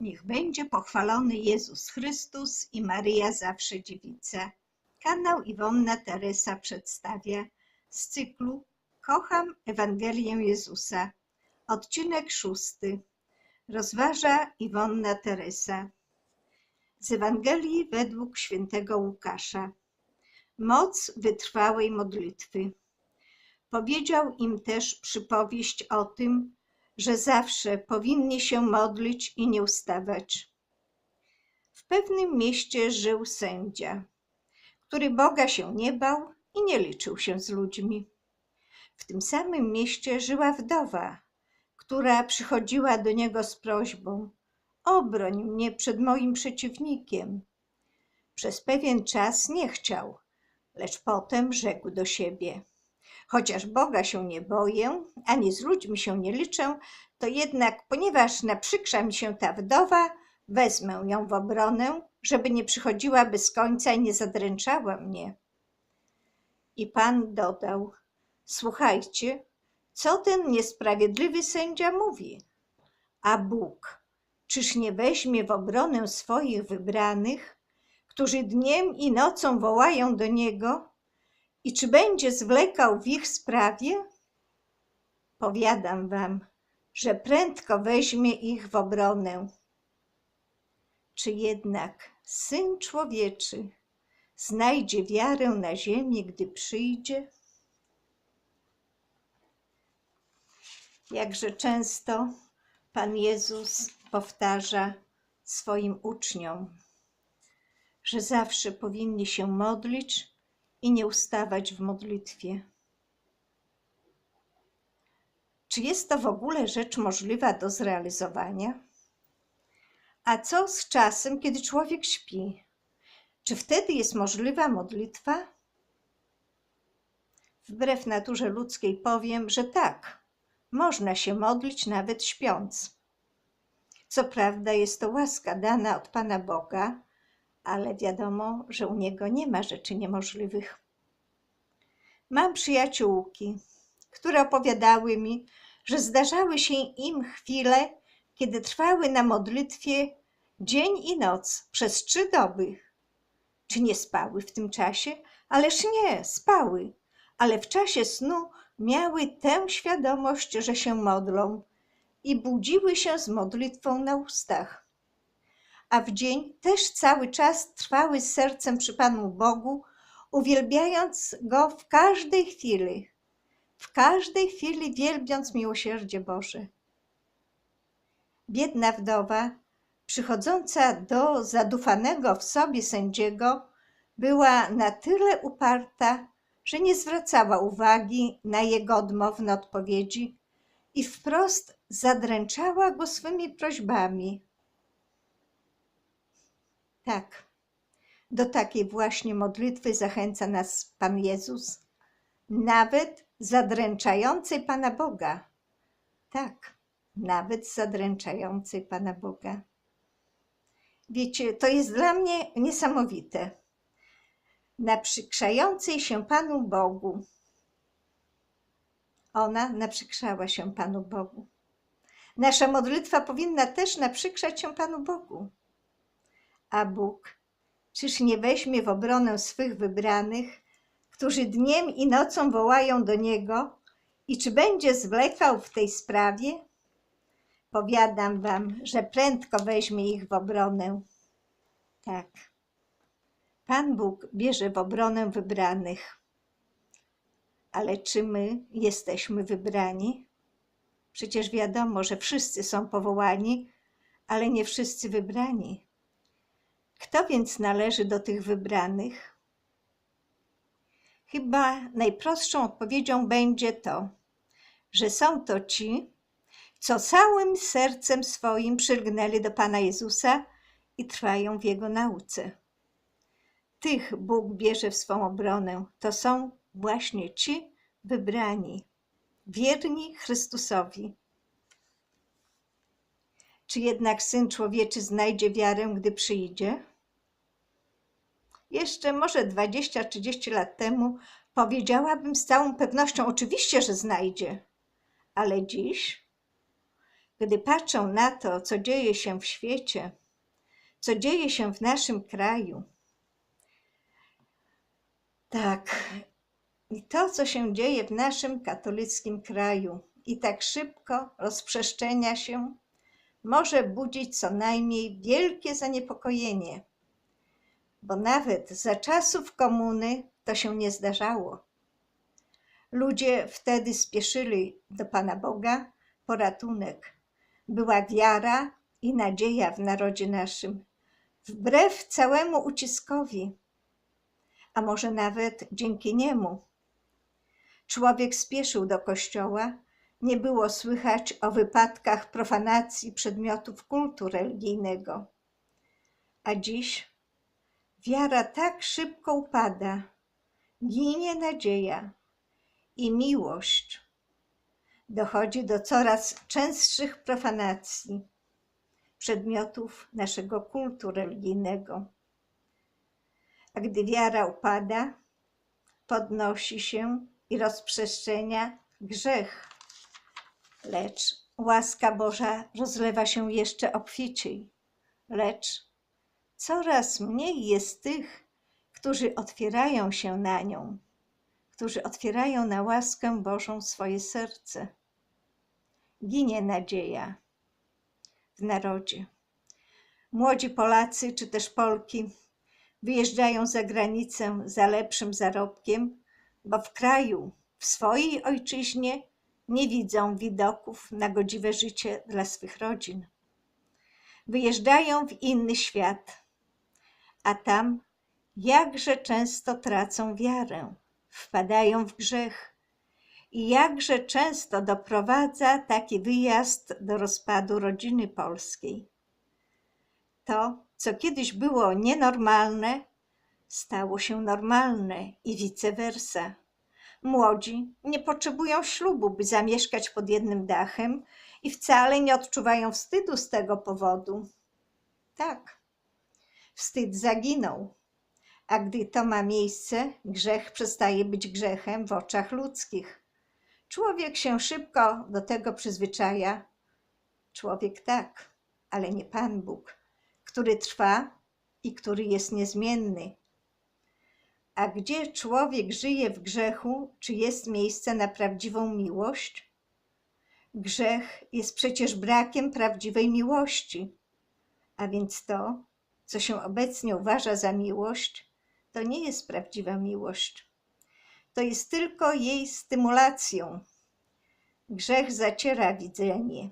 Niech będzie pochwalony Jezus Chrystus i Maryja zawsze dziewica. Kanał Iwonna Teresa przedstawia z cyklu Kocham Ewangelię Jezusa. Odcinek szósty. Rozważa Iwonna Teresa. Z Ewangelii według świętego Łukasza. Moc wytrwałej modlitwy. Powiedział im też przypowieść o tym, że zawsze powinni się modlić i nie ustawać. W pewnym mieście żył sędzia, który Boga się nie bał i nie liczył się z ludźmi. W tym samym mieście żyła wdowa, która przychodziła do niego z prośbą: Obroń mnie przed moim przeciwnikiem. Przez pewien czas nie chciał, lecz potem rzekł do siebie: Chociaż Boga się nie boję, ani z ludźmi się nie liczę, to jednak, ponieważ naprzykrza mi się ta wdowa, wezmę ją w obronę, żeby nie przychodziła bez końca i nie zadręczała mnie. I Pan dodał: Słuchajcie, co ten niesprawiedliwy sędzia mówi? A Bóg, czyż nie weźmie w obronę swoich wybranych, którzy dniem i nocą wołają do Niego? I czy będzie zwlekał w ich sprawie? Powiadam wam, że prędko weźmie ich w obronę. Czy jednak syn człowieczy znajdzie wiarę na ziemi, gdy przyjdzie? Jakże często Pan Jezus powtarza swoim uczniom, że zawsze powinni się modlić i nie ustawać w modlitwie. Czy jest to w ogóle rzecz możliwa do zrealizowania? A co z czasem, kiedy człowiek śpi? Czy wtedy jest możliwa modlitwa? Wbrew naturze ludzkiej powiem, że tak, można się modlić nawet śpiąc. Co prawda jest to łaska dana od Pana Boga, ale wiadomo, że u Niego nie ma rzeczy niemożliwych. Mam przyjaciółki, które opowiadały mi, że zdarzały się im chwile, kiedy trwały na modlitwie dzień i noc przez trzy doby. Czy nie spały w tym czasie? Ależ nie, spały, ale w czasie snu miały tę świadomość, że się modlą i budziły się z modlitwą na ustach. A w dzień też cały czas trwały z sercem przy Panu Bogu, uwielbiając Go w każdej chwili, w każdej chwili wielbiąc miłosierdzie Boże. Biedna wdowa, przychodząca do zadufanego w sobie sędziego, była na tyle uparta, że nie zwracała uwagi na jego odmowne odpowiedzi i wprost zadręczała go swymi prośbami. Tak, do takiej właśnie modlitwy zachęca nas Pan Jezus, nawet zadręczającej Pana Boga. Tak, nawet zadręczającej Pana Boga. Wiecie, to jest dla mnie niesamowite. Naprzykrzającej się Panu Bogu. Ona naprzykrzała się Panu Bogu. Nasza modlitwa powinna też naprzykrzać się Panu Bogu. A Bóg, czyż nie weźmie w obronę swych wybranych, którzy dniem i nocą wołają do Niego, i czy będzie zwlekał w tej sprawie? Powiadam wam, że prędko weźmie ich w obronę. Tak. Pan Bóg bierze w obronę wybranych. Ale czy my jesteśmy wybrani? Przecież wiadomo, że wszyscy są powołani, ale nie wszyscy wybrani. Kto więc należy do tych wybranych? Chyba najprostszą odpowiedzią będzie to, że są to ci, co całym sercem swoim przylgnęli do Pana Jezusa i trwają w Jego nauce. Tych Bóg bierze w swą obronę. To są właśnie ci wybrani, wierni Chrystusowi. Czy jednak Syn Człowieczy znajdzie wiarę, gdy przyjdzie? Jeszcze może 20-30 lat temu powiedziałabym z całą pewnością, oczywiście, że znajdzie. Ale dziś gdy patrzą na to, co dzieje się w świecie, co dzieje się w naszym kraju, tak, i to, co się dzieje w naszym katolickim kraju i tak szybko rozprzestrzenia się, może budzić co najmniej wielkie zaniepokojenie, bo nawet za czasów komuny to się nie zdarzało. Ludzie wtedy spieszyli do Pana Boga po ratunek. Była wiara i nadzieja w narodzie naszym, wbrew całemu uciskowi, a może nawet dzięki niemu. Człowiek spieszył do kościoła, nie było słychać o wypadkach profanacji przedmiotów kultu religijnego. A dziś wiara tak szybko upada, ginie nadzieja i miłość. Dochodzi do coraz częstszych profanacji przedmiotów naszego kultu religijnego. A gdy wiara upada, podnosi się i rozprzestrzenia grzech. Lecz łaska Boża rozlewa się jeszcze obficiej. Lecz coraz mniej jest tych, którzy otwierają się na nią, którzy otwierają na łaskę Bożą swoje serce. Ginie nadzieja w narodzie. Młodzi Polacy czy też Polki wyjeżdżają za granicę za lepszym zarobkiem, bo w kraju, w swojej ojczyźnie nie widzą widoków na godziwe życie dla swych rodzin. Wyjeżdżają w inny świat, a tam jakże często tracą wiarę, wpadają w grzech. I jakże często doprowadza taki wyjazd do rozpadu rodziny polskiej. To, co kiedyś było nienormalne, stało się normalne i vice versa. Młodzi nie potrzebują ślubu, by zamieszkać pod jednym dachem i wcale nie odczuwają wstydu z tego powodu. Tak, wstyd zaginął, a gdy to ma miejsce, grzech przestaje być grzechem w oczach ludzkich. Człowiek się szybko do tego przyzwyczaja. Człowiek tak, ale nie Pan Bóg, który trwa i który jest niezmienny. A gdzie człowiek żyje w grzechu, czy jest miejsce na prawdziwą miłość? Grzech jest przecież brakiem prawdziwej miłości. A więc to, co się obecnie uważa za miłość, to nie jest prawdziwa miłość. To jest tylko jej stymulacją. Grzech zaciera widzenie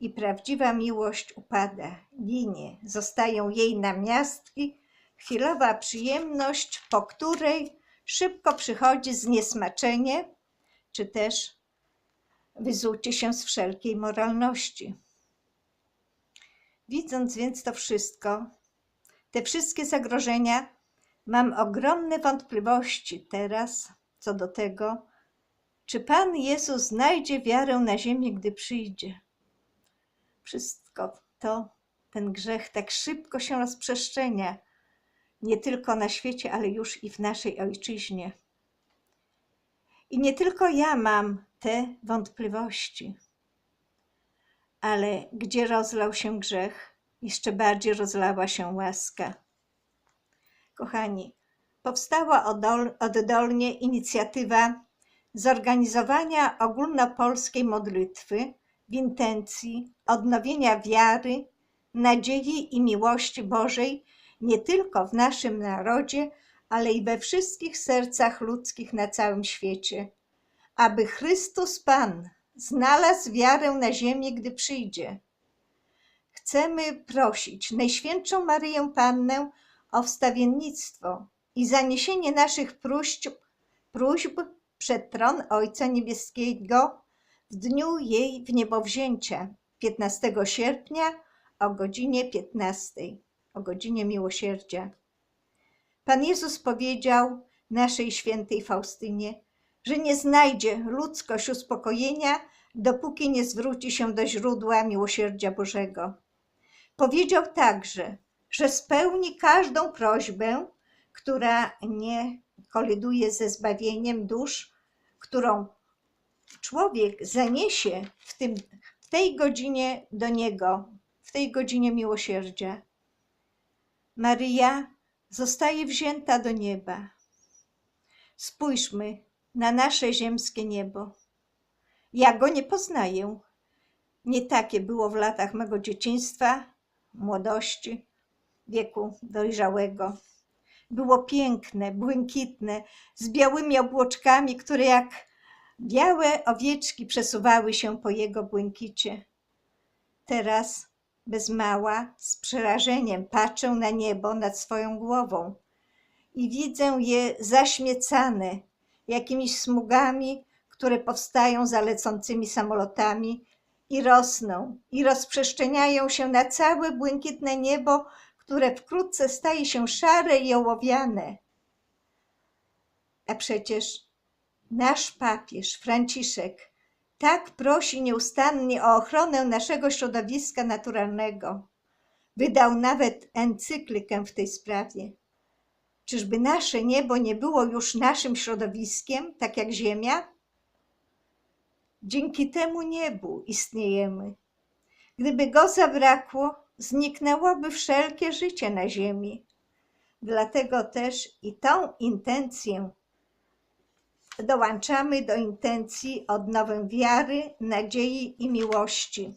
i prawdziwa miłość upada, ginie, zostają jej namiastki, chwilowa przyjemność, po której szybko przychodzi zniesmaczenie, czy też wyzucie się z wszelkiej moralności. Widząc więc to wszystko, te wszystkie zagrożenia, mam ogromne wątpliwości teraz co do tego, czy Pan Jezus znajdzie wiarę na ziemi, gdy przyjdzie. Wszystko to, ten grzech tak szybko się rozprzestrzenia, nie tylko na świecie, ale już i w naszej ojczyźnie. I nie tylko ja mam te wątpliwości, ale gdzie rozlał się grzech, jeszcze bardziej rozlała się łaska. Kochani, powstała oddolnie inicjatywa zorganizowania ogólnopolskiej modlitwy w intencji odnowienia wiary, nadziei i miłości Bożej nie tylko w naszym narodzie, ale i we wszystkich sercach ludzkich na całym świecie, aby Chrystus Pan znalazł wiarę na ziemię, gdy przyjdzie. Chcemy prosić Najświętszą Maryję Pannę o wstawiennictwo i zaniesienie naszych próśb, próśb przed tron Ojca Niebieskiego w dniu jej wniebowzięcia 15 sierpnia o godzinie 15 o godzinie miłosierdzia. Pan Jezus powiedział naszej świętej Faustynie, że nie znajdzie ludzkość uspokojenia, dopóki nie zwróci się do źródła miłosierdzia Bożego. Powiedział także, że spełni każdą prośbę, która nie koliduje ze zbawieniem dusz, którą człowiek zaniesie w tym w tej godzinie do Niego, w tej godzinie miłosierdzia. Maryja zostaje wzięta do nieba. Spójrzmy na nasze ziemskie niebo. Ja go nie poznaję. Nie takie było w latach mego dzieciństwa, młodości, wieku dojrzałego. Było piękne, błękitne, z białymi obłoczkami, które jak białe owieczki przesuwały się po jego błękicie. Teraz bez mała, z przerażeniem patrzę na niebo nad swoją głową i widzę je zaśmiecane jakimiś smugami, które powstają za lecącymi samolotami i rosną i rozprzestrzeniają się na całe błękitne niebo, które wkrótce staje się szare i ołowiane. A przecież nasz papież Franciszek tak prosi nieustannie o ochronę naszego środowiska naturalnego. Wydał nawet encyklikę w tej sprawie. Czyżby nasze niebo nie było już naszym środowiskiem, tak jak Ziemia? Dzięki temu niebu istniejemy. Gdyby go zabrakło, zniknęłoby wszelkie życie na Ziemi. Dlatego też i tą intencję dołączamy do intencji odnowy wiary, nadziei i miłości.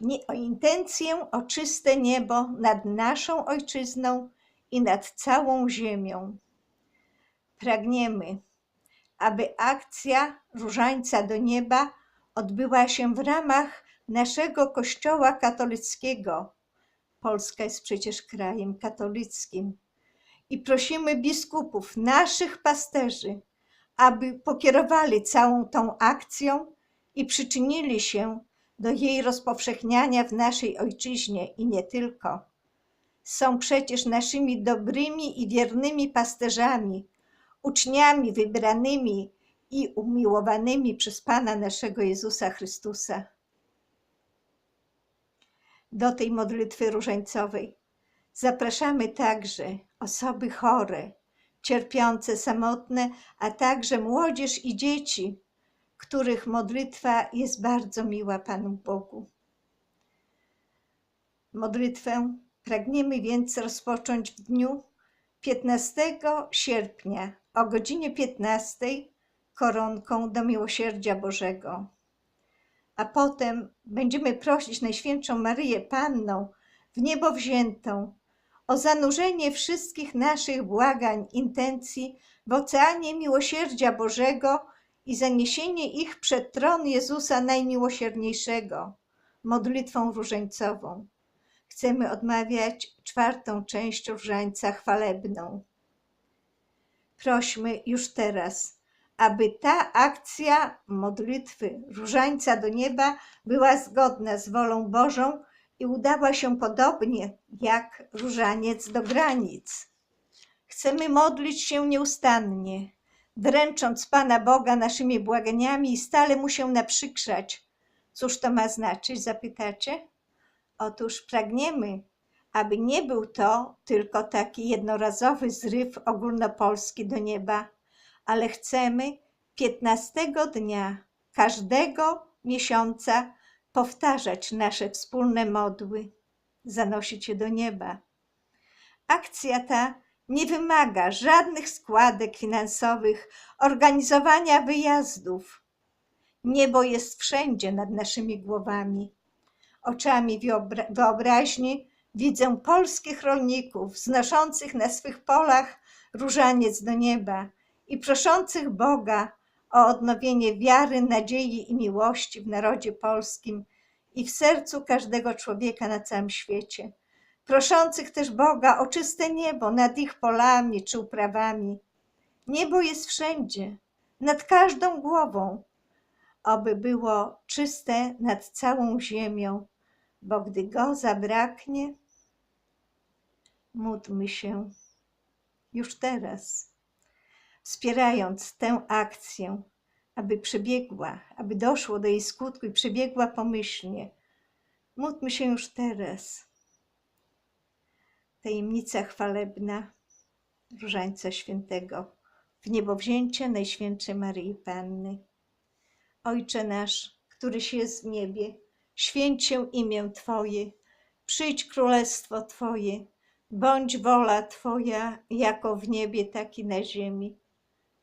Nie o intencję o czyste niebo nad naszą ojczyzną i nad całą ziemią. Pragniemy, aby akcja Różańca do nieba odbyła się w ramach naszego Kościoła katolickiego. Polska jest przecież krajem katolickim. I prosimy biskupów, naszych pasterzy, aby pokierowali całą tą akcją i przyczynili się do jej rozpowszechniania w naszej ojczyźnie i nie tylko. Są przecież naszymi dobrymi i wiernymi pasterzami, uczniami wybranymi i umiłowanymi przez Pana naszego Jezusa Chrystusa. Do tej modlitwy różańcowej zapraszamy także osoby chore, cierpiące, samotne, a także młodzież i dzieci, których modlitwa jest bardzo miła Panu Bogu. Modlitwę pragniemy więc rozpocząć w dniu 15 sierpnia o godzinie 15 koronką do miłosierdzia Bożego. A potem będziemy prosić Najświętszą Maryję Panną w niebo wziętą o zanurzenie wszystkich naszych błagań, intencji w oceanie miłosierdzia Bożego i zaniesienie ich przed tron Jezusa Najmiłosierniejszego, modlitwą różańcową. Chcemy odmawiać czwartą część różańca chwalebną. Prośmy już teraz, aby ta akcja modlitwy różańca do nieba była zgodna z wolą Bożą i udała się podobnie jak różaniec do granic. Chcemy modlić się nieustannie, dręcząc Pana Boga naszymi błaganiami i stale mu się naprzykrzać. Cóż to ma znaczyć, zapytacie? Otóż pragniemy, aby nie był to tylko taki jednorazowy zryw ogólnopolski do nieba, ale chcemy 15 dnia każdego miesiąca powtarzać nasze wspólne modły, zanosić je do nieba. Akcja ta nie wymaga żadnych składek finansowych, organizowania wyjazdów. Niebo jest wszędzie nad naszymi głowami. Oczami wyobraźni widzę polskich rolników znoszących na swych polach różaniec do nieba i proszących Boga o odnowienie wiary, nadziei i miłości w narodzie polskim i w sercu każdego człowieka na całym świecie. Proszących też Boga o czyste niebo nad ich polami czy uprawami. Niebo jest wszędzie, nad każdą głową, aby było czyste nad całą ziemią, bo gdy go zabraknie, módlmy się już teraz wspierając tę akcję, aby przebiegła, aby doszło do jej skutku i przebiegła pomyślnie. Módlmy się już teraz. Tajemnica chwalebna Różańca Świętego w niebowzięcie Najświętszej Maryi Panny. Ojcze nasz, któryś jest w niebie, święć się imię Twoje, przyjdź królestwo Twoje, bądź wola Twoja, jako w niebie, tak i na ziemi.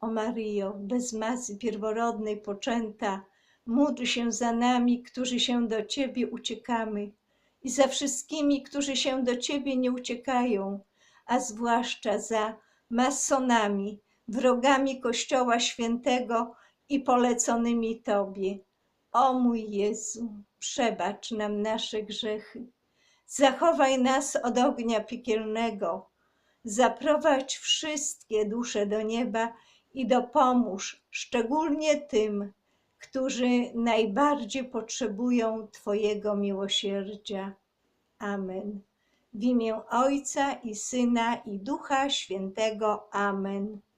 O Maryjo, bez mazy pierworodnej poczęta, módl się za nami, którzy się do Ciebie uciekamy i za wszystkimi, którzy się do Ciebie nie uciekają, a zwłaszcza za masonami, wrogami Kościoła Świętego i poleconymi Tobie. O mój Jezu, przebacz nam nasze grzechy, zachowaj nas od ognia piekielnego, zaprowadź wszystkie dusze do nieba i dopomóż szczególnie tym, którzy najbardziej potrzebują Twojego miłosierdzia. Amen. W imię Ojca i Syna i Ducha Świętego. Amen.